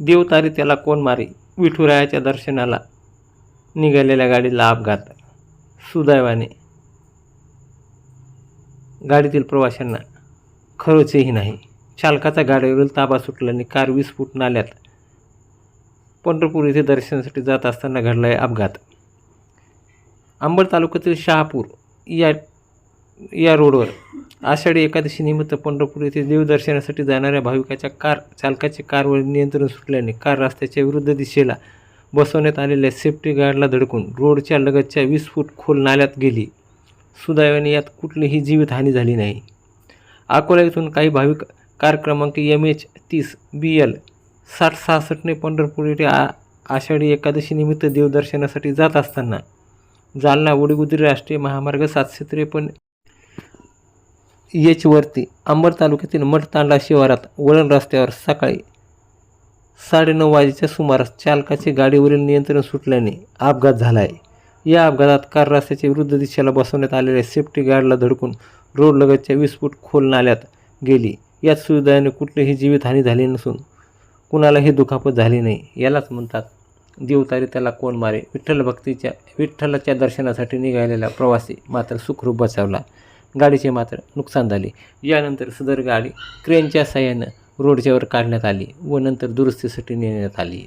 देवतारी त्याला कोण मारे? विठुरायाच्या दर्शनाला निघालेल्या गाडीला अपघात सुदैवाने. गाडीतील प्रवाशांना खरोचेही नाही. चालकाचा गाडीवरील ताबा सुटल्याने कार वीस फूट नाल्यात पंढरपूर येथे दर्शनासाठी जात असताना घडला आहे अपघात. अंबड तालुक्यातील शहापूर या या रोडवर आषाढी एकादशी निमित्त पंढरपूर येथे देवदर्शनासाठी जाणाऱ्या भाविकाच्या कार चालकाचे कारवर नियंत्रण सुटल्याने कार रस्त्याच्या विरुद्ध दिशेला बसवण्यात आलेल्या सेफ्टी गार्डला धडकून रोडच्या लगतच्या वीस फूट खोल नाल्यात गेली. सुदैवाने यात कुठलीही जीवितहानी झाली नाही. अकोला येथून काही भाविक कार क्रमांक एम एच तीस बी एल साठ सहासष्टने पंढरपूर येथे आ आषाढी एकादशी निमित्त देवदर्शनासाठी जात असताना जालना उडीगुदरी राष्ट्रीय महामार्ग सातशे त्रेपन्न एचवरती अंबड तालुक्यातील मठतांडा शिवारात वळण रस्त्यावर सकाळी साडेनऊ वाजेच्या सुमारास चालकाचे गाडीवरील नियंत्रण सुटल्याने अपघात झाला आहे या अपघातात कार रस्त्याच्या विरुद्ध दिशेला बसवण्यात आलेल्या सेफ्टी गार्डला धडकून रोड लगतच्या वीस फूट खोल नाल्यात गेली. यात सुविधाने कुठलीही जीवितहानी झाली नसून कुणालाही दुखापत झाली नाही. यालाच म्हणतात देवतारी त्याला कोण मारे? विठ्ठल भक्तीच्या विठ्ठलाच्या दर्शनासाठी निघालेला प्रवासी मात्र सुखरूप बचावला गाडीचे मात्र नुकसान झाले. यानंतर सदर गाडी क्रेनच्या साह्यानं रोडच्यावर काढण्यात आली व नंतर दुरुस्तीसाठी नेण्यात आली.